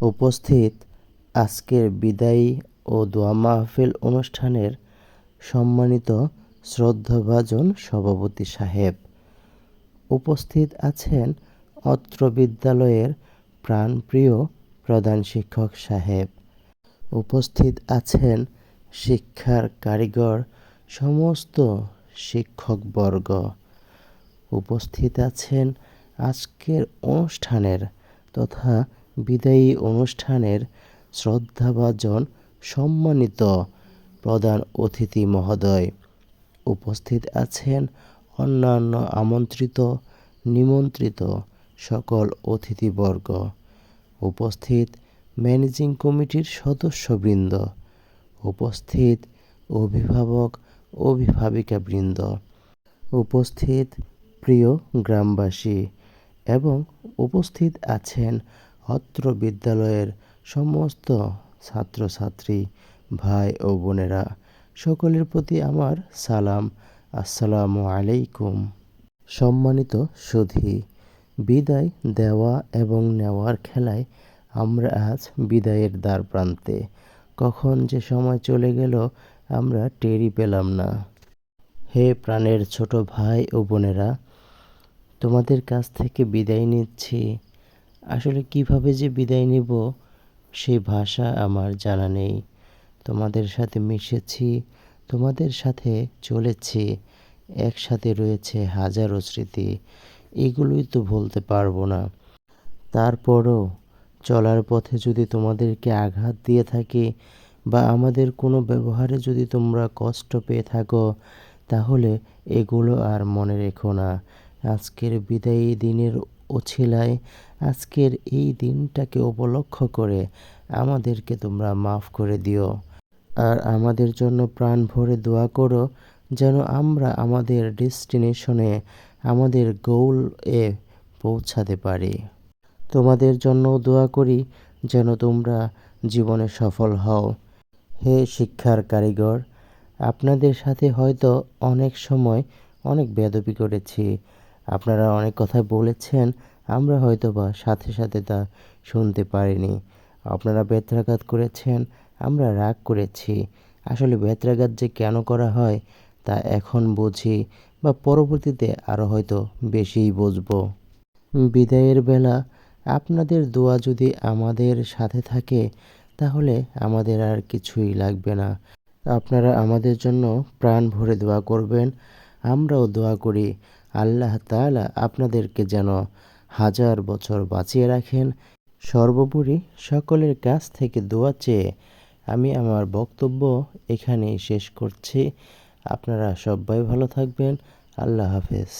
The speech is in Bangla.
উপস্থিত আজকের বিদায়ী ও দোয়া মাহফিল অনুষ্ঠানের সম্মানিত শ্রদ্ধাভাজন সভাপতি সাহেব। উপস্থিত আছেন অত্র বিদ্যালয়ের প্রাণপ্রিয় প্রধান শিক্ষক সাহেব। উপস্থিত আছেন শিক্ষার কারিগর সমস্ত শিক্ষকবর্গ। উপস্থিত আছেন আজকের অনুষ্ঠানের তথা বিদায়ী অনুষ্ঠানের শ্রদ্ধাভাজন সম্মানিত প্রধান অতিথি মহোদয় উপস্থিত আছেন অন্যান্য আমন্ত্রিত, নিমন্ত্রিত সকল অতিথিবর্গ। উপস্থিত ম্যানেজিং কমিটির সদস্যবৃন্দ, উপস্থিত অভিভাবক, অভিভাবিকাবৃন্দ, উপস্থিত প্রিয় গ্রামবাসী এবং উপস্থিত আছেন অত্র বিদ্যালয়ের সমস্ত ছাত্রছাত্রী, ভাই ও বোনেরা, সকলের প্রতি আমার সালাম। আসসালামু আলাইকুম। সম্মানিত সুধী, বিদায় দেওয়া এবং নেওয়ার খেলায় আমরা আজ বিদায়ের দ্বার প্রান্তে। কখন যে সময় চলে গেল আমরা টেরই পেলাম না। হে প্রাণের ছোট ভাই ও বোনেরা, তোমাদের কাছ থেকে বিদায় নিচ্ছি। আসলে কীভাবে যে বিদায় নেব সেই ভাষা আমার জানা নেই। তোমাদের সাথে মিশেছি, তোমাদের সাথে চলেছি, একসাথে রয়েছে হাজারো স্মৃতি, এগুলোই তো ভুলতে পারব না। তারপরও চলার পথে যদি তোমাদেরকে আঘাত দিয়ে থাকি বা আমাদের কোনো ব্যবহারে যদি তোমরা কষ্ট পেয়ে থাকো, তাহলে এগুলো আর মনে রেখো না। আজকের বিদায়ী দিনের ওছিলায় আজকের এই দিনটাকে উপলক্ষ করে আমাদেরকে তোমরা মাফ করে দিও। আর আমাদের জন্য প্রাণ ভরে দোয়া করো, যেন আমরা আমাদের ডেস্টিনেশনে আমাদের গোল এ পৌঁছাতে পারি। তোমাদের জন্য দোয়া করি, যেন তোমরা জীবনে সফল হও। হে শিক্ষার কারিগর, আপনাদের সাথে হয়তো অনেক সময় অনেক বেদবি করেছি আপনারা অনেক কথা বলেছেন, আমরা হয়তো বা সাথে সাথে তা শুনতে পারিনি। আপনারা বেত্রাঘাত করেছেন, আমরা রাগ করেছি। আসলে বেত্রাঘাত যে কেন করা হয়, তা এখন বুঝি বা পরবর্তীতে আরও হয়তো বেশিই বুঝব। বিদায়ের বেলা, আপনাদের দোয়া যদি আমাদের সাথে থাকে, তাহলে আমাদের আর কিছুই লাগবে না। আপনারা আমাদের জন্য প্রাণ ভরে দোয়া করবেন, আমরাও দোয়া করি। আল্লাহ তালা আপনাদেরকে যেন হাজার বছর বাঁচিয়ে রাখেন। সর্বোপরি সকলের কাছ থেকে দোয়া চেয়ে আমি আমার বক্তব্য এখানেই শেষ করছি। আপনারা সবাই ভালো থাকবেন। আল্লাহ হাফেজ।